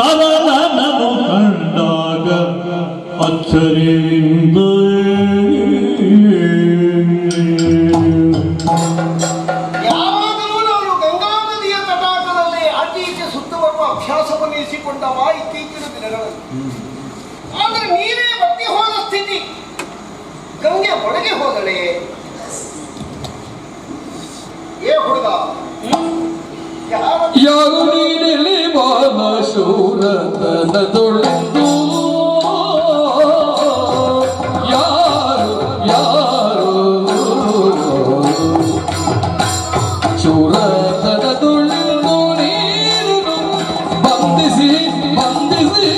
ಸರಳನನು ಕಂಡಾಗ ಅಚ್ಚರಿಂದ ಅಭ್ಯಾಸವನ್ನು ಇರಿಸಿಕೊಂಡವ ಇತ್ತೀಚಿನ ದಿನಗಳಲ್ಲಿ. ಆದರೆ ನೀರೇ ಬತ್ತಿ ಹೋದ ಸ್ಥಿತಿ. ಗಂಗೆ ಒಳಗೆ ಹೋದಳೆ. ಏ ಹುಡುಗ ಯಾವ ಯಾರು ನೀನೆಲೆ ಬಾಲ ಶೂರತನ ತೊಳೆದು ಯಾರು ಯಾರು ಶೂರತನ ತೊಳೆದು ನೀರು ಬಂಧಿಸಿ. ಬಂಧಿಸಿ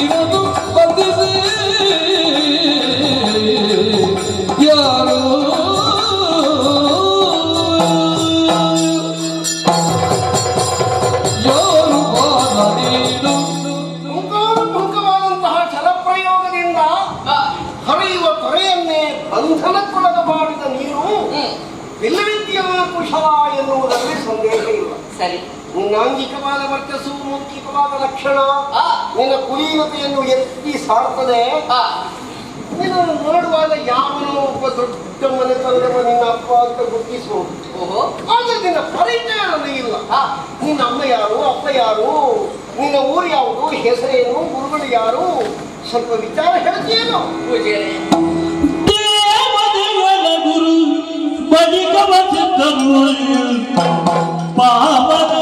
ತೊಳೆದು ಬಂದಿದೆ. ಯಾರು? ಯಾರು ಬಾದ ನೀನು? ಮುಂಕಾನುಭೂತವಾದಂತಹ ಛಲಪ್ರಯೋಗದಿಂದ ಹರಿಯುವ ತೊರೆಯನ್ನೇ ಬಂಧನಕ್ಕೊಳಗ ಮಾಡಿದ ನೀರು ವಿಲ್ಲವಿದ್ಯಾ ಕುಶಲ ಎನ್ನುವುದರಲ್ಲಿ ಸಂದೇಹ ಇಲ್ಲ. ಸರಿ. ನಿನ್ನ ಆಂಗಿಕವಾದ ವರ್ಚಸ್ಸು ಮೌಖಿಕವಾದ ಲಕ್ಷಣ. ಆ, ನಿನ್ನ ಕುಲೀನತೆಯನ್ನು ಎತ್ತಿ ಸಾರ್ತದೆ. ಆ, ನಿನ್ನನ್ನು ನೋಡುವಾಗ ಯಾವನೋ ಒಬ್ಬ ದೊಡ್ಡ ಮನೆತನದವ ನಿನ್ನ ಅಪ್ಪ ಅಂತ ಗುರುತಿಸಬಹುದು ಓಹೋ. ಆದ್ರೆ ನಿನ್ನ ಪರಿಚಯ ನನಗೆ ಇಲ್ಲ. ಆ, ನಿನ್ನ ಅಮ್ಮ ಯಾರು ಅಪ್ಪ ಯಾರು ನಿನ್ನ ಊರು ಯಾವುದು ಹೆಸರೇನು ಗುರುಗಳು ಯಾರು? ಸ್ವಲ್ಪ ವಿಚಾರ ಹೇಳ್ತೀಯೇನು? ಗುರು ಸಿದ್ಧರು. ಪಾವನ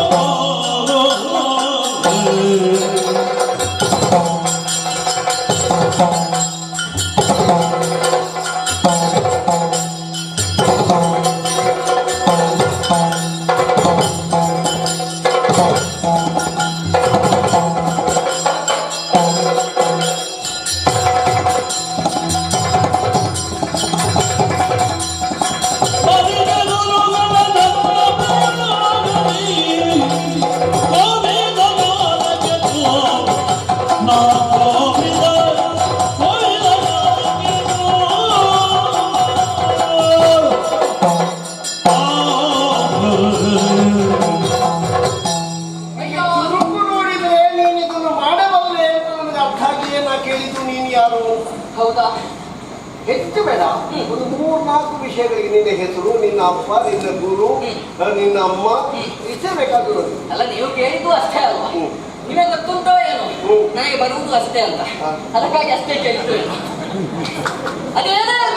ಕೇಳಿದ್ದು ನೀನು ಯಾರು? ಹೌದಾ? ಹೆಚ್ಚು ಬೇಡ. ಒಂದು ಮೂರು ನಾಲ್ಕು ವಿಷಯಗಳಿಗೆ ನಿನ್ನ ಹೆಸರು ನಿನ್ನ ಅಪ್ಪ ನಿನ್ನ ಗುರು ನಿನ್ನ ಅಮ್ಮ ಇಷ್ಟೇ ಬೇಕಾದ್ರು ಅಲ್ಲ ನೀವು ಕೇಳಿದ್ದು ಅಷ್ಟೇ ಅಲ್ವಾ. ನಿಮಗೆ ಗೊತ್ತುಂಟೋ ಏನು. ನನಗೆ ಬರುವುದು ಅಷ್ಟೇ ಅಂತ. ಅದಕ್ಕಾಗಿ ಅಷ್ಟೇ ಕೇಳಿದ್ದು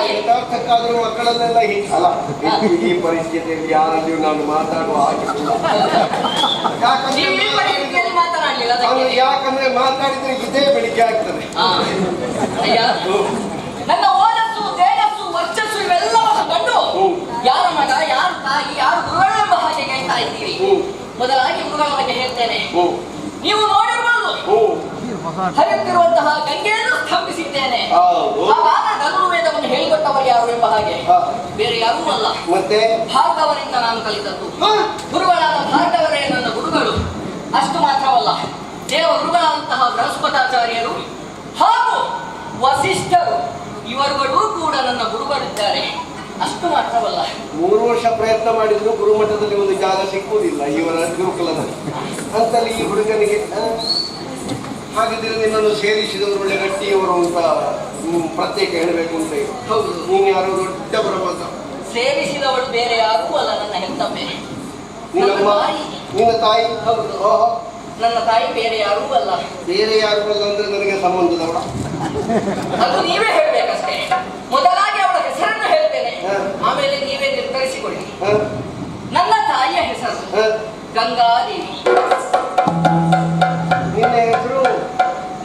ಯಥಾರ್ಥಕ್ಕಾದ್ರೂ ಮಕ್ಕಳನ್ನೆಲ್ಲ ಅಲ್ಲ ಈ ಪರಿಸ್ಥಿತಿಯಲ್ಲಿ ಯಾರಲ್ಲಿಯೂ ನಾನು ಮಾತಾಡುವ ಹಾಗೆ ಅವನು ಯಾಕಂದ್ರೆ ಮಾತಾಡಿದ್ರೆ ಇದೇ ಬೆಳಿಗ್ಗೆ ಆಗ್ತದೆ. ಅಯ್ಯ. ನನ್ನ ಓಲಸ್ಸು ತೇಜಸ್ಸು ವರ್ಚಸ್ಸು ಇವೆಲ್ಲವನ್ನು ಕಂಡು ಯಾರ ಮಗ ಯಾರ ತಾಯಿ ಯಾರು ಗುರುಗಳೆಂಬ ಹಾಗೆ ಹೇಳ್ತಾ ಇದ್ದೀರಿ? ಮೊದಲಾಗಿ ಗುರುಗಳ ಬಗ್ಗೆ ಹೇಳ್ತೇನೆ. ನೀವು ನೋಡಿರ್ಬೋದು. ಹರಿಯುತ್ತಿರುವಂತಹ ಗಂಗೆಯನ್ನು ಸ್ಥಾಪಿಸಿದ್ದೇನೆ. ಆವಾಗ ಗರುಡು ವೇದವನ್ನು ಹೇಳಿಕೊಟ್ಟವರು ಯಾರು ಎಂಬ ಹಾಗೆ ಬೇರೆ ಯಾರೂ ಅಲ್ಲ. ಮತ್ತೆ? ಭಾರತವರಿಂದ ನಾನು ಕಲಿತದ್ದು. ಗುರುಗಳಾದ ಭಾರತವರೇ ನನ್ನ ಗುರುಗಳು. ಅಷ್ಟು ಮಾತ್ರವಲ್ಲ. ದೇವ ಗುರುಗಳಾದಂತಹ ಬೃಹಸ್ಪತಾಚಾರ್ಯರು ಹಾಗೂ ವಸಿಷ್ಠರು ಇವರುಗಳು ಕೂಡ ನನ್ನ ಗುರುಗಳಿದ್ದಾರೆ ಅಷ್ಟು ಮಾತ್ರವಲ್ಲ. ಮೂರು ವರ್ಷ ಪ್ರಯತ್ನ ಮಾಡಿದ್ರು ಗುರುಮಠದಲ್ಲಿ ಒಂದು ಜಾಗ ಸಿಕ್ಕುವುದಿಲ್ಲ ಇವರ ಗುರುಕುಲದಲ್ಲಿ. ಅಂತಲ್ಲಿ ಈ ಹುಡುಗನಿಗೆ ಹಾಗಿದ್ರೆ ನಿನ್ನನ್ನು ಸೇರಿಸಿದವರು ಒಳ್ಳೆ ಗಟ್ಟಿಯವರು ಅಂತ ಪ್ರತ್ಯೇಕ ಹೇಳಬೇಕು ಅಂತ ಇದೆ. ಹೌದು. ನೀನು ಯಾರು ದೊಡ್ಡ ಪ್ರಬಂಧ ಸೇರಿಸಿದವಳು ಬೇರೆ ಯಾರೂ ಅಲ್ಲ ನನ್ನ ಬೇರೆ ನಿನ್ನ ತಾಯಿ. ಹೌದು. ನನ್ನ ತಾಯಿ ಬೇರೆ ಯಾರೂ ಅಲ್ಲ. ಬೇರೆ ಯಾರು ಅಲ್ಲ ಅಂದ್ರೆ ನನಗೆ ಸಂಬಂಧದವಳ ಅದು ನೀವೇ ಹೇಳ್ಬೇಕಷ್ಟೇ. ಮೊದಲಾಗಿ ಅವಳ ಹೆಸರನ್ನು ಹೇಳ್ತೇನೆ. ಆಮೇಲೆ ನೀವೇ ನಿರ್ಧರಿಸಿಕೊಳ್ಳಿ? ನನ್ನ ತಾಯಿಯ ಹೆಸರು? ಗಂಗಾದೇವಿ. ನಿನ್ನ ಹೆಸರು?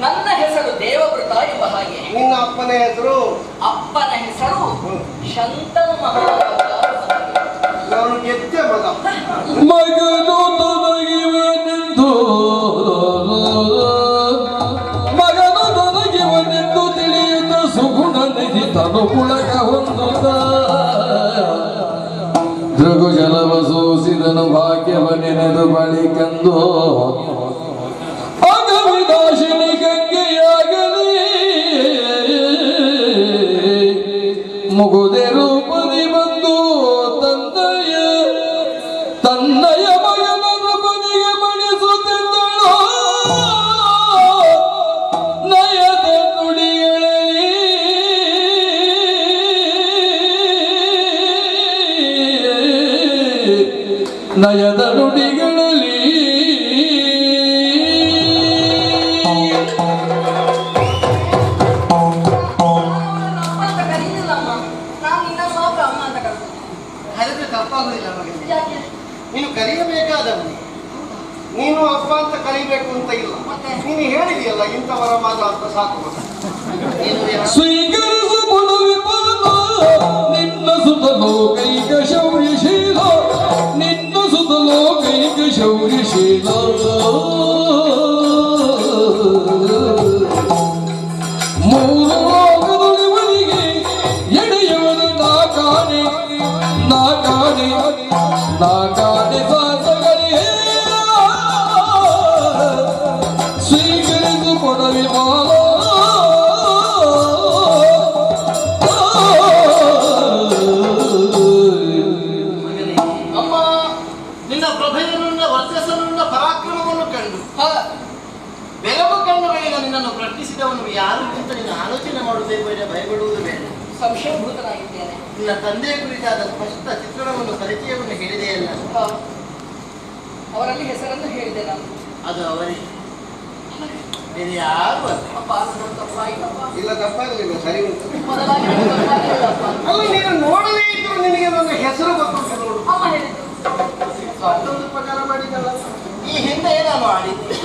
ನನ್ನ ಹೆಸರು ದೇವವೃತ ಎಂಬ ಹಾಗೆ. ನಿನ್ನ ಅಪ್ಪನ ಹೆಸರು? ಅಪ್ಪನ ಹೆಸರು. ಶಂತನು ಮಹಾರಾಜ ನಾನು ಗೆದ್ದೆ ಮಗ ನೆನೆದು ಬಳಿಕಂದು ಅಗವಿದಾಶಿನಿ ಗಂಗೆಯಾಗಲಿ. ಮುಗುದೆ ಯಾರು ಅಂತ ನೀನು ಆಲೋಚನೆ ಮಾಡುವುದೇ ಬೇಡ ಭಯಪಡುವುದು ಬೇಡ ಸಂಶಯಭೂತನಾಗಿದ್ದೇನೆ. ನಿನ್ನ ತಂದೆಯ ಕುರಿತಾದ ಸ್ಪಷ್ಟ ಚಿತ್ರಣವನ್ನು ಪರಿಚಯವನ್ನು ಹೇಳಿದೆಯಲ್ಲ. ಅವರಲ್ಲಿ ಹೆಸರನ್ನು ಹೇಳಿದೆ ನಾನು. ಅದು ಅವರೇ. ಬೇರೆ ಯಾರು ತಪ್ಪಾಯ್ತಪ್ಪ ಇಲ್ಲ ತಪ್ಪಾಗಲಿಲ್ಲ ಸರಿ. ಅಲ್ಲ ನೀನು ನೋಡಲೇ ಇದ್ರು ನಿನಗೆ ನನ್ನ ಹೆಸರು ನೋಡು. ಅದೊಂದು ಪ್ರಕಾರ ಮಾಡಿದ್ದಲ್ಲ. ಈ ಹಿಂದೆ ನಾನು ಆಡಿದ್ದೆ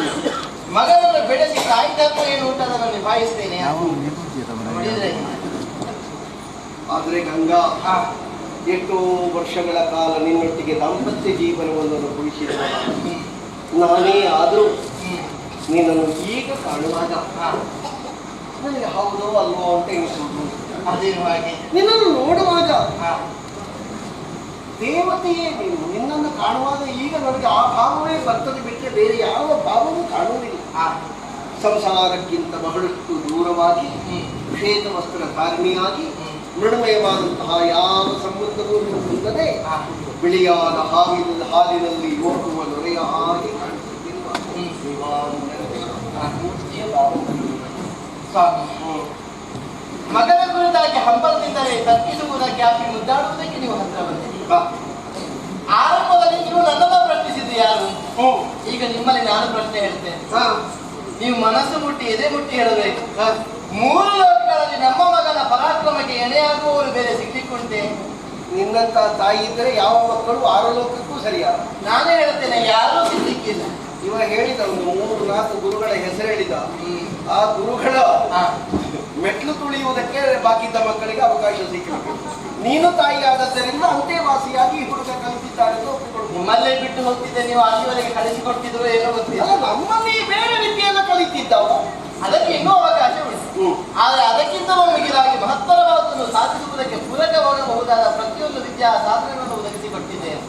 ಮಗನನ್ನು ಬೆಳೆಸಿ ತಾಯಿ ಏನು ನಾನು ನಿಭಾಯಿಸ್ತೇನೆ ನೋಡಿದ್ರೆ ಆದ್ರೆ ಗಂಗಾ ಎಷ್ಟೋ ವರ್ಷಗಳ ಕಾಲ ನಿನ್ನೊಟ್ಟಿಗೆ ದಾಂಪತ್ಯ ಜೀವನವನ್ನು ಅನುಭವಿಸಿದ ನಾನೇ ಆದರೂ ನಿನ್ನನ್ನು ಈಗ ಕಾಣುವಾಗ ನನಗೆ ಹೌದೋ ಅಲ್ವೋ ಅಂತ ಎನಿಸುವುದು ಅದೇ ಹಾಗೆ. ನಿನ್ನನ್ನು ನೋಡುವಾಗ ದೇವತೆಯೇ ನೀನು ನಿನ್ನನ್ನು ಕಾಣುವಾಗ ಈಗ ನನಗೆ ಆ ಭಾವವೇ ಬರ್ತದೆ ಬಿಟ್ಟರೆ ಬೇರೆ ಯಾವ ಭಾವವೂ ಕಾಣುವುದಿಲ್ಲ. ಸಂಸಾರಕ್ಕಿಂತ ಬಹಳಷ್ಟು ದೂರವಾಗಿ ಶ್ವೇತ ವಸ್ತ್ರ ಧಾರಣಿಯಾಗಿ ಮೃಣಮಯವಾದಂತಹ ಯಾವ ಸಂಬಂಧವೂ ಹೊಂದದೆ ಬಿಳಿಯಾದ ಹಾವಿನ ಹಾಲಿನಲ್ಲಿ ಓಡುವ ನೊರೆಯ ಹಾಗೆ ಕಾಣಿಸುತ್ತಿರುವ. ಮಗನ ಕುರಿತಾಗಿ ಹಂಬಲದಿಂದಲೇ ತಪ್ಪಿಸುವುದಕ್ಕೆ ಆಕೆ ಮುದ್ದಾಡುವುದಕ್ಕೆ ನೀವು ಹತ್ರ ಬಂದಿದ್ದೀರಿ. ಆರಂಭದಲ್ಲಿ ನೀವು ನನ್ನನ್ನು ಪ್ರಶ್ನಿಸಿದ್ದು ಯಾರು? ಈಗ ನಿಮ್ಮಲ್ಲಿ ನಾನು ಪ್ರಶ್ನೆ ಹೇಳ್ತೇನೆ. ನೀವು ಮನಸ್ಸು ಮುಟ್ಟಿ ಎದೆ ಮುಟ್ಟಿ ಹೇಳಬೇಕು. ಮೂರು ಲೋಕಗಳಲ್ಲಿ ನಮ್ಮ ಮಗನ ಪರಾಕ್ರಮಕ್ಕೆ ಎಣೆಯಾಗುವವರು ಬೇರೆ ಸಿಕ್ಕಿಕೊಂಡೆ. ನಿನ್ನಂತ ತಾಯಿ ಇದ್ದರೆ ಯಾವ ಮಕ್ಕಳು ಆರು ಲೋಕಕ್ಕೂ ಸರಿಯಾದ. ನಾನೇ ಹೇಳ್ತೇನೆ ಯಾರೂ ಸಿಗ್ಲಿಕ್ಕಿಲ್ಲ ಇವ ಹೇಳಿದ ಒಂದು ಮೂರು ನಾಲ್ಕು ಗುರುಗಳ ಹೆಸರು ಹೇಳಿದ. ಆ ಗುರುಗಳ ಮೆಟ್ಲು ತುಳಿಯುವುದಕ್ಕೆ ಬಾಕಿ ಇದ್ದ ಮಕ್ಕಳಿಗೆ ಅವಕಾಶ ಸಿಕ್ಕ ನೀನು ತಾಯಿ ಆದದ್ದರಿಂದ ಅಂತೆವಾಸಿಯಾಗಿ ಹುಡುಗ ಕಲಿಸಿದ್ದಾರೆ ನಿಮ್ಮಲ್ಲೇ ಬಿಟ್ಟು ಹೋಗ್ತಿದ್ದೆ ನೀವು ಅಲ್ಲಿವರೆಗೆ ಕಳಿಸಿಕೊಡ್ತಿದ್ರು ಏನೋ ಗೊತ್ತಿಲ್ಲ. ನಮ್ಮಲ್ಲಿ ಬೇರೆ ರೀತಿಯನ್ನು ಕಲಿತಿದ್ದವ. ಅದಕ್ಕೆ ಇನ್ನೂ ಅವಕಾಶ ಉಂಟು. ಆದರೆ ಅದಕ್ಕಿಂತ ಮಿಗಿಲಾಗಿ ಮಹತ್ತರವಾದನ್ನು ಸಾಧಿಸುವುದಕ್ಕೆ ಪೂರಕವಾಗಬಹುದಾದ ಪ್ರತಿಯೊಂದು ವಿದ್ಯಾ ಸಾಧನೆಗಳನ್ನು ಒದಗಿಸಿಕೊಟ್ಟಿದ್ದೇನೆ.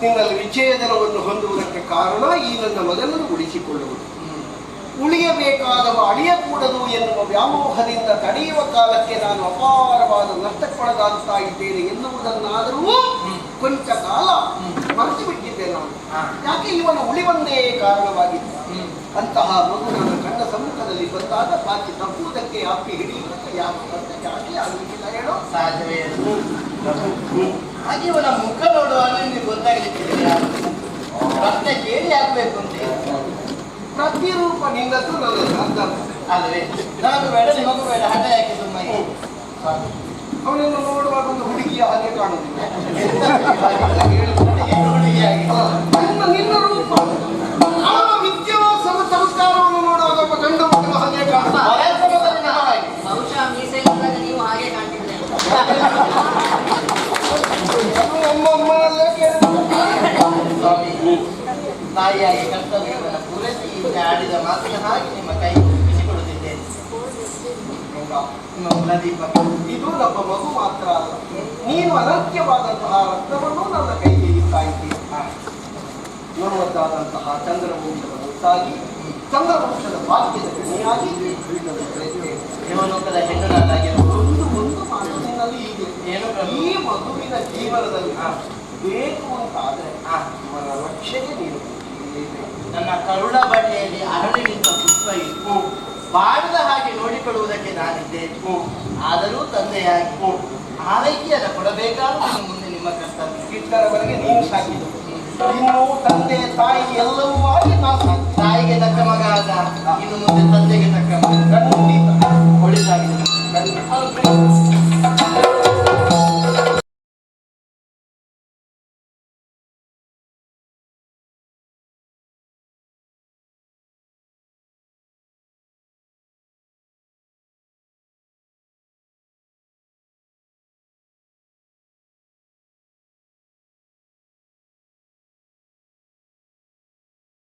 ನಿನ್ನಲ್ಲಿ ವಿಚ್ಛೇದನವನ್ನು ಹೊಂದುವುದಕ್ಕೆ ಕಾರಣ ಈ ನನ್ನ ಮಗನನ್ನು ಉಳಿಸಿಕೊಳ್ಳುವುದು. ಉಳಿಯಬೇಕಾದವ ಅಳಿಯಕೂಡದು ಎನ್ನುವ ವ್ಯಾಮೋಹದಿಂದ ತಡೆಯುವ ಕಾಲಕ್ಕೆ ನಾನು ಅಪಾರವಾದ ನಷ್ಟಕ್ಕೊಳಗಾಗ್ತಾ ಇದ್ದೇನೆ ಎನ್ನುವುದನ್ನಾದರೂ ಕೊಂಚ ಕಾಲ ಮರೆತು ಬಿಟ್ಟಿದ್ದೆ ನಾನು ಯಾಕೆ ಇವನ ಉಳಿವನ್ನೇ ಕಾರಣವಾಗಿತ್ತು ಅಂತಹ ಮಗು ನನ್ನ ಕಣ್ಣ ಸಮ್ಮುಖದಲ್ಲಿ ಬಂದಾಗ ಬಾಕಿ ತಪ್ಪುವುದಕ್ಕೆ ಅಪ್ಪಿ ಹಿಡಿಯುವುದಕ್ಕೆ ಜಾತಿ ಆಗಲಿಕ್ಕಿಲ್ಲ ಹೇಳೋ? ಸಾಧ್ಯವೇ. ಹಾಗೆ ಇವನ ಮುಖ ನೋಡುವಾಗ ನಿಮಗೆ ಗೊತ್ತಾಗಲಿಕ್ಕಿಲ್ಲ ಪ್ರಶ್ನೆ ಕೇಳಿ ಆಗ್ಬೇಕು ಅಂತ. ಪ್ರತಿರೂಪ ನಿನ್ನದು ನನ್ನದು ಅರ್ಥ ಅಲ್ವೇ ನನಗೂ ಬೇಡ ನಿಮಗೂ ಬೇಡ. ಹಠ ಯಾಕೆ ಸುಮ್ಮನೆ ಅವನನ್ನು ನೋಡುವಾಗ ಒಂದು ಹುಡುಗಿಯ ಹಾಗೆ ಕಾಣುವುದಿಲ್ಲ. ತಾಯಿಯಾಗಿ ಕರ್ತವ್ಯವನ್ನು ಪೂರೈಸಿ ಈಗ ಆಡಿದ ಮಾತಿನ ಹಾಗೆ ನಿಮ್ಮ ಕೈ ಬಿಸಿಕೊಡುತ್ತಿದ್ದೇನೆ ಕುಲದೀಪ ಇದು ನಮ್ಮ ಮಗು ಮಾತ್ರ ಅಲ್ಲ ನೀನು ಅನಂತ್ಯವಾದಂತಹ ರಕ್ತವನ್ನು ನನ್ನ ಕೈಗೆ ಇಡ್ತಾ ಇದ್ದೀಯ ನಮ್ಮದ್ದಾದಂತಹ ಚಂದ್ರವಂಶದ ಮುತ್ತಾಗಿ ಚಂದ್ರವಂಶದ ಭಾಗ್ಯದ ಕಣಿಯಾಗಿ ದೇವಲೋಕದ ಹೆಣ್ಣು ನಾನಾಗಿರಬಹುದು ಒಂದು ಒಂದು ಮಾತಿನಲ್ಲಿ ಇದೆ ಏನು? ಈ ಮಗುವಿನ ಜೀವನದಲ್ಲಿ ಬೇಕು ಅಂತಾದರೆ ಆ, ಅವನ ರಕ್ಷಣೆ ಬೇಕೇ. ನನ್ನ ಕರುಣ ಬಟ್ಟೆಯಲ್ಲಿ ಅರಳಿ ನಿಂತ ಪುಷ್ಪ ಇತ್ತು. ಬಾಳದ ಹಾಗೆ ನೋಡಿಕೊಳ್ಳುವುದಕ್ಕೆ ನಾನಿದ್ದೇನು ಆದರೂ ತಂದೆಯಾಗಿ ಆರೈಕೆಯನ್ನು ಕೊಡಬೇಕಾದ ಮುಂದೆ ನಿಮ್ಮ ಕರ್ತವ್ಯ. ಕೀರ್ತನವರೆಗೆ ನೀವು ಸಾಕಿದ್ದು. ಇನ್ನು ತಂದೆ ತಾಯಿ ಎಲ್ಲವೂ ಮಾಡಿ ನಾನು ತಾಯಿಗೆ ತಕ್ಕ ಮಗ ಆದ. ಇನ್ನು ಮುಂದೆ ತಂದೆಗೆ ತಕ್ಕ ಮಗ. ಒಳ್ಳೆಯದಾಗಿದೆ